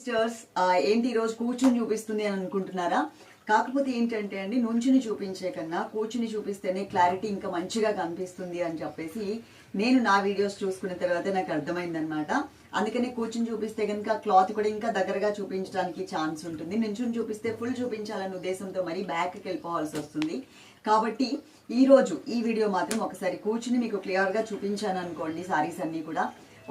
Sisters ఏంటి ఈ రోజు కూర్చుని చూపిస్తుంది అని అనుకుంటున్నారా? కాకపోతే ఏంటంటే అండి నుంచుని చూపించే కన్నా కూర్చుని చూపిస్తేనే క్లారిటీ ఇంకా మంచిగా కనిపిస్తుంది అని చెప్పేసి నేను నా వీడియోస్ చూసుకున్న తర్వాత నాకు అర్థమైందనమాట అందుకని కూర్చుని చూపిస్తే కనుక క్లాత్ కూడా ఇంకా దగ్గరగా చూపించడానికి ఛాన్స్ ఉంటుంది. నుంచుని చూపిస్తే ఫుల్ చూపించాలనే ఉద్దేశంతో మరి బ్యాక్కి వెళ్ళిపోవాల్సి వస్తుంది. కాబట్టి ఈ రోజు ఈ వీడియో మాత్రం ఒకసారి కూర్చుని మీకు క్లియర్గా చూపించాను అనుకోండి సారీస్ అన్నీ కూడా.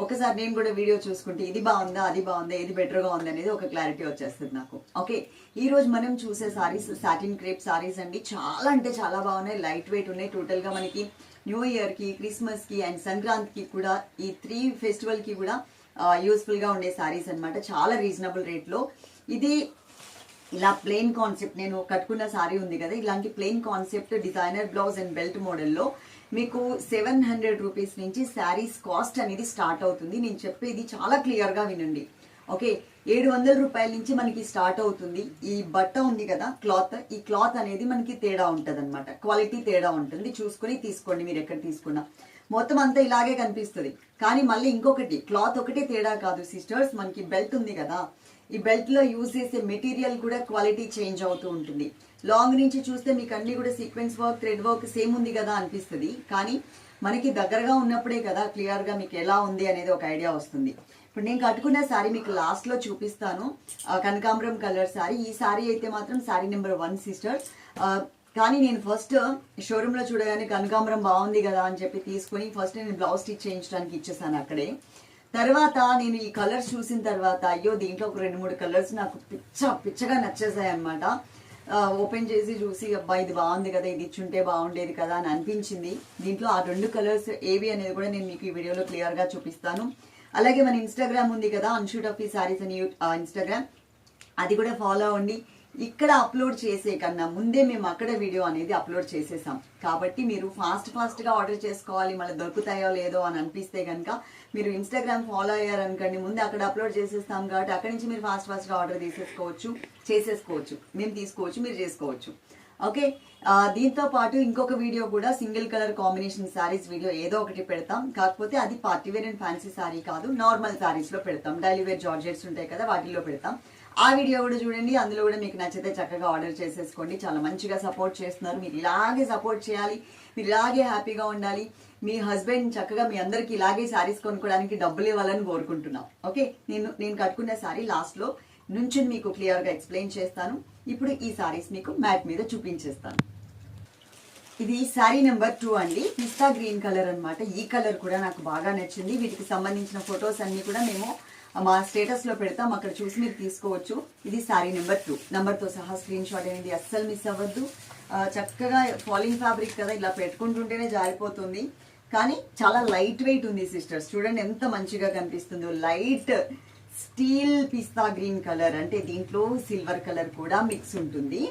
ఒకసారి నేను కూడా వీడియో చూసుకుంటే ఇది బాగుందా అది బాగుందా ఇది బెటర్గా ఉంది అనేది ఒక క్లారిటీ వచ్చేస్తుంది నాకు. ఓకే? ఈ రోజు మనం చూసే సారీస్ సాటిన్ క్రేప్ సారీస్ అండి చాలా అంటే చాలా బాగున్నాయి లైట్ వెయిట్ ఉన్నాయి. టోటల్గా మనకి న్యూ ఇయర్కి క్రిస్మస్కి అండ్ సంక్రాంతికి కూడా ఈ త్రీ ఫెస్టివల్కి కూడా యూస్ఫుల్గా ఉండే సారీస్ అన్నమాట. చాలా రీజనబుల్ రేట్లో ఇది ఇలా ప్లెయిన్ కాన్సెప్ట్ నేను కట్టుకున్న సారీ ఉంది కదా ఇలాంటి plain concept designer blouse and belt మోడల్లో మీకు సెవెన్ హండ్రెడ్ రూపీస్ నుంచి శారీస్ కాస్ట్ అనేది స్టార్ట్ అవుతుంది. నేను చెప్పేది చాలా క్లియర్గా వినండి. ఓకే ఏడు వందల రూపాయల నుంచి మనకి స్టార్ట్ అవుతుంది. ఈ బట్ట ఉంది కదా క్లాత్ ఈ క్లాత్ అనేది మనకి తేడా ఉంటుంది అనమాట క్వాలిటీ తేడా ఉంటుంది. చూసుకొని తీసుకోండి మీరు ఎక్కడ తీసుకున్నా. మొత్తం అంతా ఇలాగే కనిపిస్తుంది. కానీ మళ్ళీ ఇంకొకటి క్లాత్ ఒకటే తేడా కాదు సిస్టర్స్ మనకి బెల్ట్ ఉంది కదా ఈ బెల్ట్లో యూజ్ చేసే మెటీరియల్ కూడా క్వాలిటీ చేంజ్ అవుతూ ఉంటుంది. లాంగ్ నుంచి చూస్తే మీకు అన్ని కూడా sequence work thread work same ఉంది కదా అనిపిస్తుంది. కానీ మనకి దగ్గరగా ఉన్నప్పుడే కదా క్లియర్గా మీకు ఎలా ఉంది అనేది ఒక ఐడియా వస్తుంది. ఇప్పుడు నేను కట్టుకున్న శారీ మీకు లాస్ట్లో చూపిస్తాను. కనకాంబరం కలర్ శారీ ఈ శారీ అయితే మాత్రం శారీ నెంబర్ వన్ సిస్టర్. కానీ నేను ఫస్ట్ షోరూమ్లో చూడగానే కనకాంబరం బాగుంది కదా అని చెప్పి తీసుకుని ఫస్ట్ నేను బ్లౌజ్ స్టిచ్ చేయించడానికి ఇచ్చేసాను అక్కడే. తర్వాత నేను ఈ కలర్స్ చూసిన తర్వాత అయ్యో దీంట్లో ఒక రెండు మూడు కలర్స్ నాకు పిచ్చ పిచ్చగా నచ్చేసాయి అనమాట ఓపెన్ చేసి చూసి అబ్బా ఇది బాగుంది కదా ఇది ఇచ్చుంటే బాగుండేది కదా అని అనిపించింది. దీంట్లో ఆ రెండు కలర్స్ ఏవి అనేది కూడా నేను మీకు ఈ వీడియోలో క్లియర్గా చూపిస్తాను. అలాగే మన ఇన్స్టాగ్రామ్ ఉంది కదా అన్షూట్ ఆఫ్ ఈ సారీస్ అని ఇన్స్టాగ్రామ్ అది కూడా ఫాలో అవ్వండి. ఇక్కడ అప్లోడ్ చేసే కన్నా ముందే మేము అక్కడ వీడియో అనేది అప్లోడ్ చేసేసాం. కాబట్టి మీరు ఫాస్ట్ ఫాస్ట్గా ఆర్డర్ చేసుకోవాలి మళ్ళీ దొరుకుతాయో లేదో అని అనిపిస్తే కనుక మీరు ఇన్స్టాగ్రామ్ ఫాలో అయ్యారనుకోండి ముందే అక్కడ అప్లోడ్ చేసేస్తాం కాబట్టి అక్కడి నుంచి మీరు ఫాస్ట్ ఫాస్ట్గా ఆర్డర్ తీసేసుకోవచ్చు చేసేసుకోవచ్చు. మేము తీసుకోవచ్చు మీరు చేసుకోవచ్చు. ఓకే దీంతో పాటు ఇంకొక వీడియో కూడా single colour combination saris video ఏదో ఒకటి పెడతాం. కాకపోతే అది పార్టీవేర్ అండ్ ఫ్యాన్సీ శారీ కాదు నార్మల్ శారీస్లో పెడతాం. డైలీ వేర్ జార్జెట్స్ ఉంటాయి కదా వాటిల్లో పెడతాం. ఆ వీడియో కూడా చూడండి. అందులో కూడా మీకు నచ్చితే చక్కగా ఆర్డర్ చేసేసుకోండి. చాలా మంచిగా సపోర్ట్ చేస్తున్నారు. మీరు ఇలాగే సపోర్ట్ చేయాలి. మీరు ఇలాగే హ్యాపీగా ఉండాలి. మీ హస్బెండ్ చక్కగా మీ అందరికి ఇలాగే శారీస్ కొనుక్కోవడానికి డబ్బులు ఇవ్వాలని కోరుకుంటున్నాం. ఓకే? నేను నేను కట్టుకున్న శారీ లాస్ట్లో నుంచి మీకు క్లియర్గా ఎక్స్ప్లెయిన్ చేస్తాను. ఇప్పుడు ఈ శారీస్ మీకు మ్యాట్ మీద చూపించేస్తాను. ఇది శారీ నెంబర్ టూ అండి. పిస్తా గ్రీన్ కలర్ అనమాట ఈ కలర్ కూడా నాకు బాగా నచ్చింది. వీటికి సంబంధించిన ఫొటోస్ అన్నీ కూడా మేము మా స్టేటస్లో పెడతాం. అక్కడ చూసి మీరు తీసుకోవచ్చు. ఇది శారీ నెంబర్ టూ నెంబర్తో సహా స్క్రీన్ షాట్ అనేది అస్సలు మిస్ అవ్వద్దు. చక్కగా ఫాలింగ్ ఫ్యాబ్రిక్ కదా ఇలా పెట్టుకుంటుంటేనే జారిపోతుంది. కానీ చాలా లైట్ వెయిట్ ఉంది సిస్టర్స్ చూడండి ఎంత మంచిగా కనిపిస్తుందో. Light steel pista green colour అంటే దీంట్లో సిల్వర్ కలర్ కూడా మిక్స్ ఉంటుంది.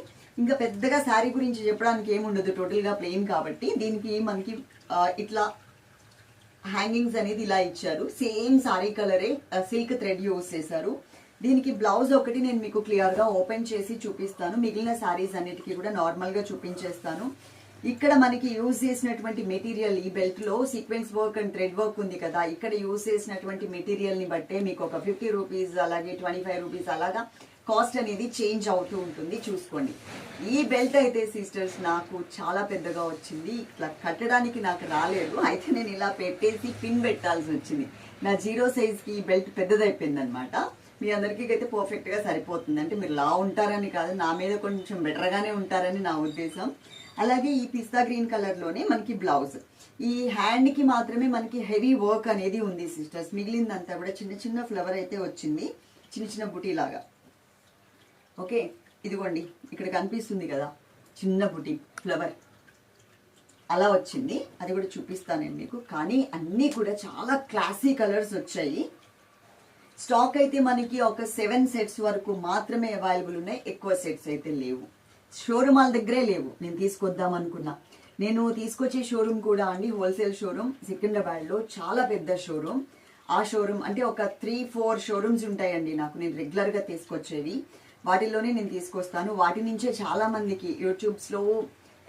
ఇంకా పెద్దగా శారీ గురించి చెప్పడానికి ఏముండదు. టోటల్గా ప్లెయిన్ కాబట్టి దీనికి మనకి ఇట్లా హ్యాంగింగ్స్ అనేది ఇలా ఇచ్చారు. సేమ్ సారీ కలరే సిల్క్ థ్రెడ్ యూస్ చేశారు. దీనికి బ్లౌజ్ ఒకటి నేను మీకు క్లియర్గా ఓపెన్ చేసి చూపిస్తాను. మిగిలిన సారీస్ అన్నిటికీ కూడా నార్మల్గా చూపించేస్తాను. ఇక్కడ మనకి యూజ్ చేసినటువంటి మెటీరియల్ ఈ బెల్ట్లో sequence work and thread work ఉంది కదా. ఇక్కడ యూజ్ చేసినటువంటి మెటీరియల్ని బట్టే మీకు ఒక ఫిఫ్టీ రూపీస్ అలాగే ట్వంటీ ఫైవ్ రూపీస్ అలాగా కాస్ట్ అనేది చేంజ్ అవుతూ ఉంటుంది. చూసుకోండి. ఈ బెల్ట్ అయితే సిస్టర్స్ నాకు చాలా పెద్దగా వచ్చింది. ఇట్లా కట్టడానికి నాకు రాలేదు. అయితే నేను ఇలా పెట్టేసి పిన్ పెట్టాల్సి వచ్చింది. నా జీరో సైజ్కి ఈ బెల్ట్ పెద్దదైపోయింది అనమాట మీ అందరికీ అయితే పర్ఫెక్ట్గా సరిపోతుంది. అంటే మీరు లా ఉంటారని కాదు నా మీద కొంచెం బెటర్గానే ఉంటారని నా ఉద్దేశం. అలాగే ఈ పిస్తా గ్రీన్ కలర్లోనే మనకి బ్లౌజ్. ఈ హ్యాండ్కి మాత్రమే మనకి హెవీ వర్క్ అనేది ఉంది సిస్టర్స్. మిగిలిందంతా కూడా చిన్న చిన్న ఫ్లవర్ అయితే వచ్చింది. చిన్న చిన్న బుటీ లాగా ఓకే ఇదిగోండి ఇక్కడ కనిపిస్తుంది కదా చిన్న బుటి ఫ్లవర్. అలా వచ్చింది అది కూడా చూపిస్తాను నేను మీకు. కానీ అన్నీ కూడా చాలా క్లాసీ కలర్స్ వచ్చాయి. స్టాక్ అయితే మనకి ఒక సెవెన్ సెట్స్ వరకు మాత్రమే అవైలబుల్ ఉన్నాయి ఎక్కువ సెట్స్ అయితే లేవు. షోరూమ్ వాళ్ళ దగ్గరే లేవు నేను తీసుకొద్దాం అనుకున్నా. నేను తీసుకొచ్చే షోరూమ్ కూడా అండి హోల్సేల్ షోరూమ్ సికింద్రాబాద్లో చాలా పెద్ద షోరూమ్. ఆ షోరూమ్ అంటే ఒక త్రీ ఫోర్ షోరూమ్స్ ఉంటాయండి నాకు నేను రెగ్యులర్గా తీసుకొచ్చేవి. వాటిల్లోనే నేను తీసుకొస్తాను. వాటి నుంచే చాలా మందికి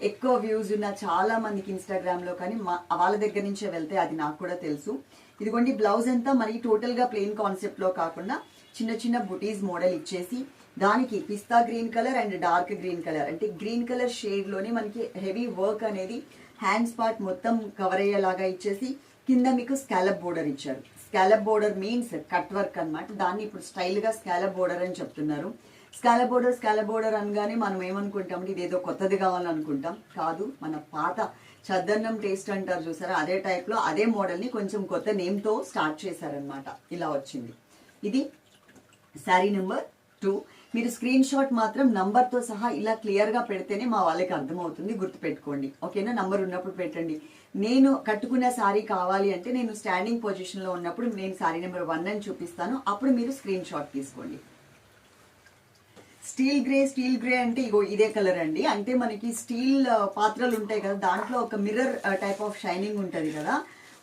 ఎక్కువ వ్యూస్ ఉన్న చాలా మందికి ఇన్స్టాగ్రామ్లో కానీ మా వాళ్ళ దగ్గర నుంచే వెళ్తే అది నాకు కూడా తెలుసు. ఇదిగోండి బ్లౌజ్ అంతా మరి టోటల్గా ప్లెయిన్ కాన్సెప్ట్లో కాకుండా చిన్న చిన్న బుటీస్ మోడల్ ఇచ్చేసి దానికి pista green colour and dark green colour అంటే గ్రీన్ కలర్ షేడ్లోనే మనకి హెవీ వర్క్ అనేది హ్యాండ్స్ పార్ట్ మొత్తం కవర్ అయ్యేలాగా ఇచ్చేసి కింద మీకు స్కాలప్ బోర్డర్ ఇచ్చారు. Scallop border means cut work అన్నమాట. దాన్ని ఇప్పుడు స్టైల్గా స్కాలప్ బోర్డర్ అని చెప్తున్నారు. స్కాలప్ బోర్డర్ స్కాలప్ బోర్డర్ అనగానే మనం ఏమనుకుంటాం? ఇది ఏదో కొత్తది కావాలనుకుంటాం. కాదు మన పాత చద్దన్నం టేస్ట్ అంటారు చూసారా? అదే టైప్లో అదే మోడల్ని కొంచెం కొత్త నేమ్తో స్టార్ట్ చేశారనమాట ఇలా వచ్చింది. ఇది శారీ నెంబర్ టూ మీరు స్క్రీన్ షాట్ మాత్రం నంబర్తో సహా ఇలా క్లియర్గా పెడితేనే మా వాళ్ళకి అర్థమవుతుంది. గుర్తుపెట్టుకోండి. ఓకేనా? నంబర్ ఉన్నప్పుడు పెట్టండి. నేను కట్టుకున్న శారీ కావాలి అంటే నేను స్టాండింగ్ పొజిషన్లో ఉన్నప్పుడు నేను శారీ నెంబర్ వన్ అని చూపిస్తాను. అప్పుడు మీరు స్క్రీన్ షాట్ తీసుకోండి. స్టీల్ గ్రే స్టీల్ గ్రే అంటే ఇగో ఇదే కలర్ అండి. అంటే మనకి స్టీల్ పాత్రలు ఉంటాయి కదా దాంట్లో ఒక మిర్రర్ టైప్ ఆఫ్ షైనింగ్ ఉంటుంది కదా.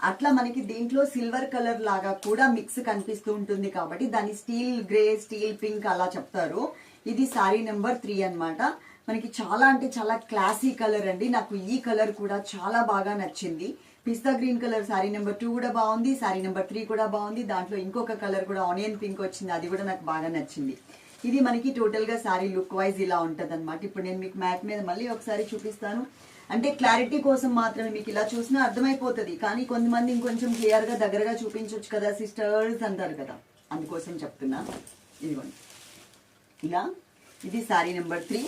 అట్లా మనకి దీంట్లో సిల్వర్ కలర్ లాగా కూడా మిక్స్ కనిపిస్తూ ఉంటుంది కాబట్టి దాన్ని స్టీల్ గ్రే స్టీల్ పింక్ అలా చెప్తారు. ఇది సారీ నెంబర్ త్రీ అన్నమాట. మనకి చాలా అంటే చాలా క్లాసీ కలర్ అండి. నాకు ఈ కలర్ కూడా చాలా బాగా నచ్చింది. Pista green colour sari number two కూడా బాగుంది సారీ నెంబర్ త్రీ కూడా బాగుంది. దాంట్లో ఇంకొక కలర్ కూడా ఆనియన్ పింక్ వచ్చింది అది కూడా నాకు బాగా నచ్చింది. ఇది మనకి టోటల్గా సారీ లుక్ వైజ్ ఇలా ఉంటుంది అనమాట ఇప్పుడు నేను మీకు మ్యాట్ మీద మళ్ళీ ఒకసారి చూపిస్తాను. అంటే క్లారిటీ కోసం మాత్రమే మీకు ఇలా చూసినా అర్థమైపోతుంది. కానీ కొంతమంది ఇంకొంచెం క్లియర్గా దగ్గరగా చూపించవచ్చు కదా సిస్టర్స్ అంటారు కదా. అందుకోసం చెప్తున్నా. ఇదిగోండి. ఇలా. ఇది శారీ నెంబర్ త్రీ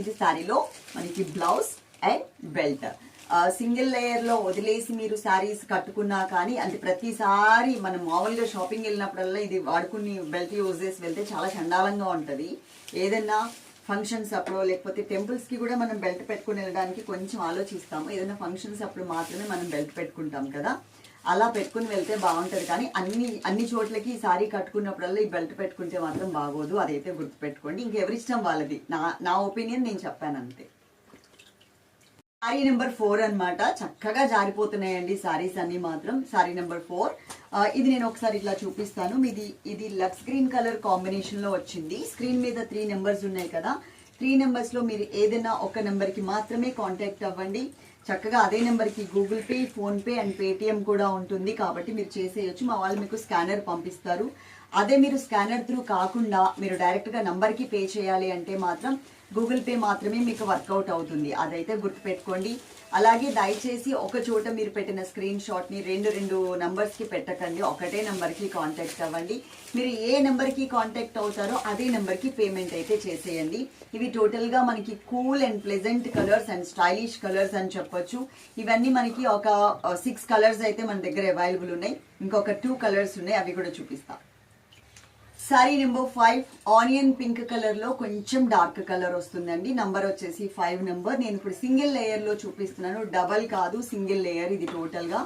ఇది సారీలో మనకి బ్లౌజ్ అండ్ బెల్ట్ సింగిల్ లేయర్లో వదిలేసి మీరు శారీస్ కట్టుకున్నా కానీ అంటే ప్రతిసారి మనం మామూలుగా షాపింగ్ వెళ్ళినప్పుడల్లా ఇది వాడుకుని బెల్ట్ యూజ్ చేసి వెళ్తే చాలా చండాలంగా ఉంటుంది. ఏదైనా ఫంక్షన్స్ అప్పుడు లేకపోతే టెంపుల్స్కి కూడా మనం బెల్ట్ పెట్టుకుని వెళ్ళడానికి కొంచెం ఆలోచిస్తాము. ఏదైనా ఫంక్షన్స్ అప్పుడు మాత్రమే మనం బెల్ట్ పెట్టుకుంటాం కదా. అలా పెట్టుకుని వెళ్తే బాగుంటుంది. కానీ అన్ని అన్ని చోట్లకి ఈ సారీ కట్టుకున్నప్పుడల్లా ఈ బెల్ట్ పెట్టుకుంటే మాత్రం బాగోదు. అదైతే గుర్తు పెట్టుకోండి ఇంకెవరిష్టం వాళ్ళది? నా నా ఒపీనియన్ నేను చెప్పాను అంతే. సారీ నెంబర్ ఫోర్ అనమాట చక్కగా జారిపోతున్నాయండి సారీస్ అన్ని మాత్రం. Sari number four. ఇది నేను ఒకసారి ఇట్లా చూపిస్తాను. మీది ఇది లక్స్ గ్రీన్ కలర్ కాంబినేషన్లో వచ్చింది. స్క్రీన్ మీద త్రీ నెంబర్స్ ఉన్నాయి కదా. త్రీ నెంబర్స్లో మీరు ఏదైనా ఒక నెంబర్కి మాత్రమే కాంటాక్ట్ అవ్వండి. చక్కగా అదే నెంబర్కి Google Pay PhonePe and Paytm కూడా ఉంటుంది కాబట్టి మీరు చేసేయచ్చు. మా వాళ్ళు మీకు స్కానర్ పంపిస్తారు. అదే మీరు స్కానర్ త్రూ కాకుండా మీరు డైరెక్ట్గా నంబర్కి పే చేయాలి అంటే మాత్రం గూగుల్ పే మాత్రమే మీకు వర్కౌట్ అవుతుంది. అదైతే గుర్తుపెట్టుకోండి. అలాగే దయచేసి ఒక చోట మీరు పెట్టిన స్క్రీన్ షాట్ని రెండు రెండు నెంబర్స్కి పెట్టకండి. ఒకటే నెంబర్కి కాంటాక్ట్ అవ్వండి. మీరు ఏ నెంబర్కి కాంటాక్ట్ అవుతారో అదే నెంబర్కి పేమెంట్ అయితే చేసేయండి. ఇవి టోటల్గా మనకి cool and pleasant colours and stylish colours అని చెప్పొచ్చు. ఇవన్నీ మనకి ఒక సిక్స్ కలర్స్ అయితే మన దగ్గర అవైలబుల్ ఉన్నాయి. ఇంకొక టూ కలర్స్ ఉన్నాయి. అవి కూడా చూపిస్తాను sari number five onion pink కలర్లో కొంచెం డార్క్ కలర్ వస్తుందండి. నంబర్ వచ్చేసి ఫైవ్ నెంబర్ నేను ఇప్పుడు సింగిల్ లేయర్లో చూపిస్తున్నాను. డబల్ కాదు సింగిల్ లేయర్ ఇది టోటల్గా.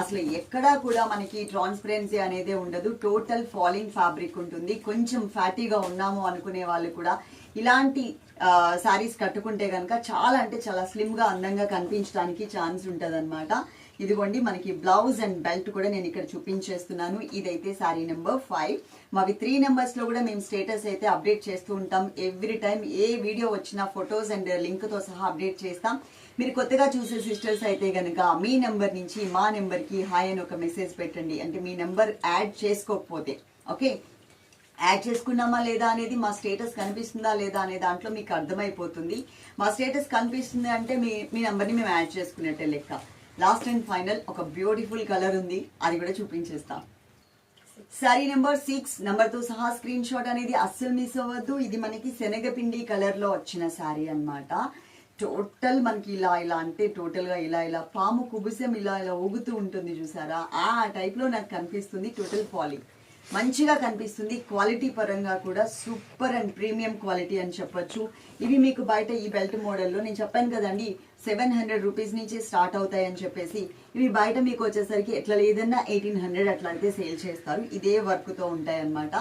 అసలు ఎక్కడా కూడా మనకి ట్రాన్స్పరెన్సీ అనేది ఉండదు. టోటల్ ఫాలింగ్ ఫ్యాబ్రిక్ ఉంటుంది. కొంచెం ఫ్యాటీగా ఉన్నాము అనుకునే వాళ్ళు కూడా ఇలాంటి శారీస్ కట్టుకుంటే కనుక చాలా అంటే చాలా స్లిమ్గా అందంగా కనిపించడానికి ఛాన్స్ ఉంటుంది ఇదిగోండి మనకి బ్లౌజ్ అండ్ బెల్ట్ కూడా నేను ఇక్కడ చూపించేస్తున్నాను. ఇదైతే శారీ నెంబర్ ఫైవ్. మావి త్రీ నెంబర్స్లో కూడా మేము స్టేటస్ అయితే అప్డేట్ చేస్తూ ఉంటాం. ఎవ్రీ టైం ఏ వీడియో వచ్చినా ఫొటోస్ అండ్ లింక్తో సహా అప్డేట్ చేస్తాం. మీరు కొత్తగా చూసే సిస్టర్స్ అయితే కనుక మీ నెంబర్ నుంచి మా నెంబర్కి హాయ్ అని ఒక మెసేజ్ పెట్టండి. అంటే మీ నెంబర్ యాడ్ చేసుకోకపోతే ఓకే? యాడ్ చేసుకున్నామా లేదా అనేది మా స్టేటస్ కనిపిస్తుందా లేదా అనే దాంట్లో మీకు అర్థమైపోతుంది. మా స్టేటస్ కనిపిస్తుంది అంటే మీ మీ నెంబర్ని మేము యాడ్ చేసుకున్నట్టే లెక్క. లాస్ట్ అండ్ ఫైనల్ ఒక బ్యూటిఫుల్ కలర్ ఉంది అది కూడా చూపించేస్తాం. సారీ నెంబర్ సిక్స్ నెంబర్తో సహా స్క్రీన్ షాట్ అనేది అస్సలు మిస్ అవ్వద్దు. ఇది మనకి శనగపిండి కలర్లో వచ్చిన శారీ అన్నమాట. టోటల్ మనకి ఇలా ఇలా అంటే టోటల్గా ఇలా ఇలా పాము కుబుసం ఇలా ఇలా ఊగుతూ ఉంటుంది చూసారా? ఆ టైప్లో నాకు కనిపిస్తుంది టోటల్ ఫాలింగ్ మంచిగా కనిపిస్తుంది క్వాలిటీ పరంగా కూడా సూపర్ అండ్ ప్రీమియం క్వాలిటీ అని చెప్పొచ్చు. ఇవి మీకు బయట ఈ బెల్ట్ మోడల్లో నేను చెప్పాను కదండి సెవెన్ హండ్రెడ్ రూపీస్ నుంచి స్టార్ట్ అవుతాయి అని చెప్పేసి ఇవి బయట మీకు వచ్చేసరికి ఎట్లా లేదన్నా ఎయిటీన్ హండ్రెడ్ అట్లా అయితే సేల్ చేస్తారు. ఇదే వర్క్తో ఉంటాయి అనమాట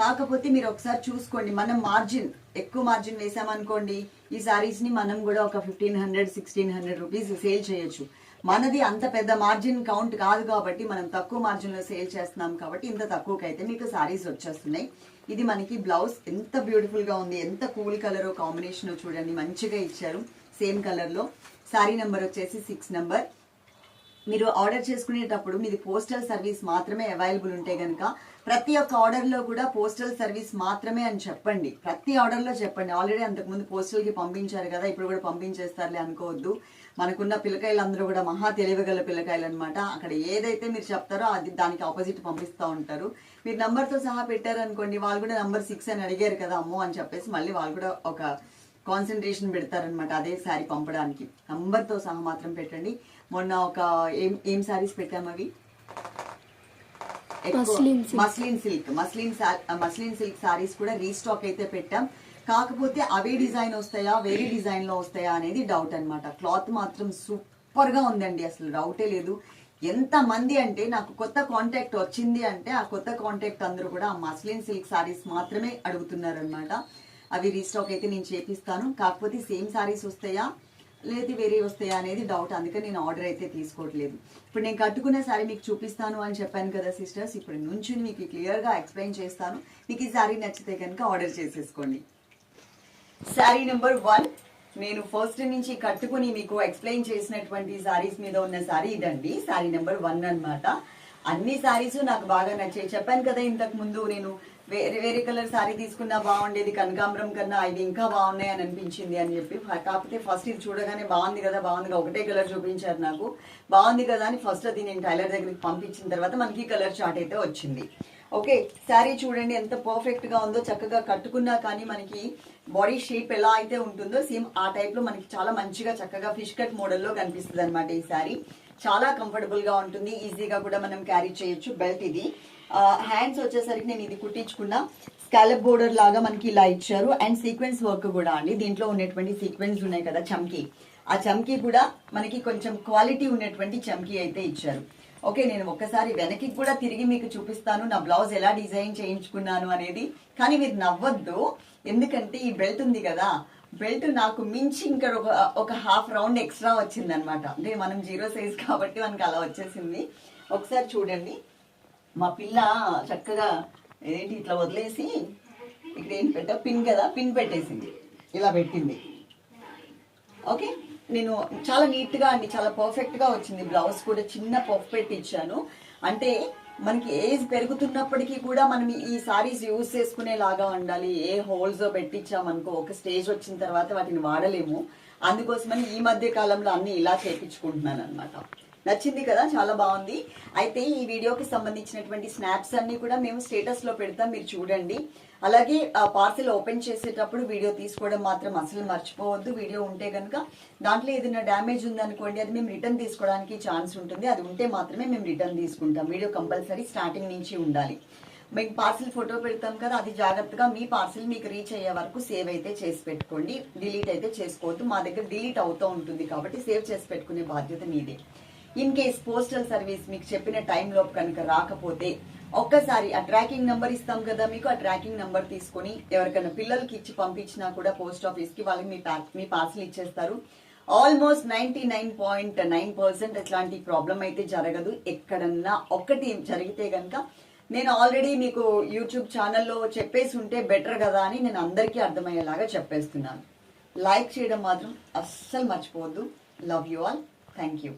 కాకపోతే మీరు ఒకసారి చూసుకోండి మనం మార్జిన్ ఎక్కువ మార్జిన్ వేసామనుకోండి ఈ సారీస్ని మనం కూడా ఒక fifteen hundred sixteen hundred rupees sale చేయొచ్చు. మనది అంత పెద్ద మార్జిన్ కౌంట్ కాదు కాబట్టి మనం తక్కువ మార్జిన్లో సేల్ చేస్తున్నాం కాబట్టి ఇంత తక్కువకైతే అయితే మీకు సారీస్ వచ్చేస్తున్నాయి. ఇది మనకి బ్లౌజ్ ఎంత బ్యూటిఫుల్గా ఉంది ఎంత కూల్ కలర్ కాంబినేషన్ చూడండి మంచిగా ఇచ్చారు. సేమ్ కలర్లో. సారీ నెంబర్ వచ్చేసి సిక్స్ నెంబర్ మీరు ఆర్డర్ చేసుకునేటప్పుడు మీది పోస్టల్ సర్వీస్ మాత్రమే అవైలబుల్ ఉంటే కనుక ప్రతి ఒక్క ఆర్డర్లో కూడా పోస్టల్ సర్వీస్ మాత్రమే అని చెప్పండి. ప్రతి ఆర్డర్లో చెప్పండి. ఆల్రెడీ అంతకుముందు పోస్టల్కి పంపించారు కదా ఇప్పుడు కూడా పంపించేస్తారులే అనుకోవద్దు. మనకున్న పిల్లకాయలు అందరూ కూడా మహా తెలివిగల పిల్లకాయలు అనమాట అక్కడ ఏదైతే మీరు చెప్తారో అది దానికి ఆపోజిట్ పంపిస్తూ ఉంటారు. మీరు నంబర్తో సహా పెట్టారనుకోండి వాళ్ళు కూడా నంబర్ సిక్స్ అని అడిగారు కదా అమ్మో అని చెప్పేసి మళ్ళీ వాళ్ళు కూడా ఒక కాన్సన్ట్రేషన్ పెడతారనమాట అదే శారీ పంపడానికి. నంబర్తో సహా మాత్రం పెట్టండి. మొన్న ఒక ఏం ఏం శారీస్ పెట్టాము అవి. Muslin silk muslin muslin silk saris కూడా రీస్టాక్ అయితే పెట్టాం. కాకపోతే అవే డిజైన్ వస్తాయా వేరే డిజైన్లో వస్తాయా అనేది డౌట్ అనమాట క్లాత్ మాత్రం సూపర్గా ఉందండి అసలు డౌటే లేదు. ఎంత మంది అంటే నాకు కొత్త కాంటాక్ట్ వచ్చింది అంటే ఆ కొత్త కాంటాక్ట్ అందరూ కూడా ఆ మస్లిన్ సిల్క్ సారీస్ మాత్రమే అడుగుతున్నారు అనమాట అవి రీస్టాక్ అయితే నేను చేపిస్తాను. కాకపోతే సేమ్ సారీస్ వస్తాయా లేదు వేరే వస్తాయా అనేది డౌట్ అందుకని నేను ఆర్డర్ అయితే తీసుకోవట్లేదు. ఇప్పుడు నేను కట్టుకున్న శారీ మీకు చూపిస్తాను అని చెప్పాను కదా సిస్టర్స్ ఇప్పుడు నుంచి మీకు క్లియర్గా ఎక్స్ప్లెయిన్ చేస్తాను. మీకు ఈ శారీ నచ్చితే కనుక ఆర్డర్ చేసేసుకోండి. శారీ నెంబర్ వన్ నేను ఫస్ట్ నుంచి కట్టుకుని మీకు ఎక్స్ప్లెయిన్ చేసినటువంటి శారీస్ మీద ఉన్న శారీ ఇదండి. శారీ నెంబర్ వన్ అన్నమాట. అన్ని శారీస్ నాకు బాగా నచ్చాయి. చెప్పాను కదా ఇంతకు ముందు నేను వేరే వేరే కలర్ శారీ తీసుకున్నా బాగుండేది. కనకాంబరం కన్నా ఇది ఇంకా బాగున్నాయి అని అనిపించింది అని చెప్పి. కాకపోతే ఫస్ట్ ఇది చూడగానే బాగుంది కదా బాగుంది ఒకటే కలర్ చూపించారు నాకు. బాగుంది కదా అని ఫస్ట్ అది నేను టైలర్ దగ్గరికి పంపించిన తర్వాత మనకి కలర్ చార్ట్ అయితే వచ్చింది. ఓకే శారీ చూడండి ఎంత పర్ఫెక్ట్గా ఉందో చక్కగా కట్టుకున్నా కానీ మనకి బాడీ షేప్ ఎలా అయితే ఉంటుందో సేమ్ ఆ టైప్లో మనకి చాలా మంచిగా చక్కగా ఫిష్ కట్ మోడల్లో కనిపిస్తుంది అనమాట ఈ శారీ. చాలా కంఫర్టబుల్గా ఉంటుంది ఈజీగా కూడా మనం క్యారీ చేయొచ్చు బెల్ట్ ఇది. హ్యాండ్స్ వచ్చేసరికి నేను ఇది కుట్టించుకున్నా. స్కాలప్ బోర్డర్ లాగా మనకి ఇలా ఇచ్చారు. అండ్ సీక్వెన్స్ వర్క్ కూడా అండి. దీంట్లో ఉన్నటువంటి సీక్వెన్స్ ఉన్నాయి కదా చమ్కీ ఆ చమ్కీ కూడా మనకి కొంచెం క్వాలిటీ ఉన్నటువంటి చమ్కీ అయితే ఇచ్చారు. ఓకే నేను ఒక్కసారి వెనక్కి కూడా తిరిగి మీకు చూపిస్తాను. నా బ్లౌజ్ ఎలా డిజైన్ చేయించుకున్నాను అనేది. కానీ మీరు నవ్వద్దు. ఎందుకంటే ఈ బెల్ట్ ఉంది కదా. బెల్ట్ నాకు మించి ఇంకా ఒక ఒక హాఫ్ రౌండ్ ఎక్స్ట్రా వచ్చింది అనమాట అంటే మనం జీరో సైజ్ కాబట్టి మనకి అలా వచ్చేసింది. ఒకసారి చూడండి. మా పిల్ల చక్కగా ఏంటి ఇట్లా వదిలేసి ఇక్కడ ఏంటి పెట్టా? పిన్ కదా పిన్ పెట్టేసింది. ఇలా పెట్టింది. ఓకే? నేను చాలా నీట్గా అండి చాలా పర్ఫెక్ట్గా వచ్చింది బ్లౌజ్ కూడా చిన్న పఫ్ పెట్టించాను అంటే మనకి ఏజ్ పెరుగుతున్నప్పటికీ కూడా మనం ఈ సారీస్ యూజ్ చేసుకునేలాగా ఉండాలి. ఏ హోల్స్ పెట్టించామనుకో ఒక స్టేజ్ వచ్చిన తర్వాత వాటిని వాడలేము. అందుకోసమని ఈ మధ్య కాలంలో అన్ని ఇలా చేపించుకుంటున్నాను అనమాట నచ్చింది కదా చాలా బాగుంది. అయితే ఈ వీడియోకి సంబంధించినటువంటి స్నాప్స్ అన్ని కూడా మేము స్టేటస్లో పెడతాం మీరు చూడండి. అలాగే ఆ పార్సిల్ ఓపెన్ చేసేటప్పుడు వీడియో తీసుకోవడం మాత్రం అసలు మర్చిపోవద్దు. వీడియో ఉంటే కనుక దాంట్లో ఏదైనా డ్యామేజ్ ఉందనుకోండి అది మేము రిటర్న్ తీసుకోవడానికి ఛాన్స్ ఉంటుంది. అది ఉంటే మాత్రమే మేము రిటర్న్ తీసుకుంటాం. వీడియో కంపల్సరీ స్టార్టింగ్ నుంచి ఉండాలి. మేము పార్సిల్ ఫోటో పెడతాం కదా అది జాగ్రత్తగా మీ పార్సిల్ మీకు రీచ్ అయ్యే వరకు సేవ్ అయితే చేసి పెట్టుకోండి. డిలీట్ అయితే చేసుకోవద్దు. మా దగ్గర డిలీట్ అవుతూ ఉంటుంది కాబట్టి సేవ్ చేసి పెట్టుకునే బాధ్యత మీదే. ఇన్ కేస్ పోస్టల్ సర్వీస్ మీకు చెప్పిన టైంలోపు కనుక రాకపోతే ఒక్కసారి ఆ ట్రాకింగ్ నంబర్ ఇస్తాం కదా మీకు ఆ ట్రాకింగ్ నంబర్ తీసుకొని ఎవరికైనా పిల్లలకి ఇచ్చి పంపించినా కూడా పోస్ట్ ఆఫీస్కి వాళ్ళకి మీ ప్యాక్ మీ పార్సల్ ఇచ్చేస్తారు. Almost ninety nine point nine percent అట్లాంటి ప్రాబ్లం అయితే జరగదు. ఎక్కడన్నా ఒక్కటి జరిగితే కనుక నేను ఆల్రెడీ మీకు యూట్యూబ్ ఛానల్లో చెప్పేసి ఉంటే బెటర్ కదా అని నేను అందరికీ అర్థమయ్యేలాగా చెప్పేస్తున్నాను. లైక్ చేయడం మాత్రం అస్సలు మర్చిపోవద్దు. Love you all thank you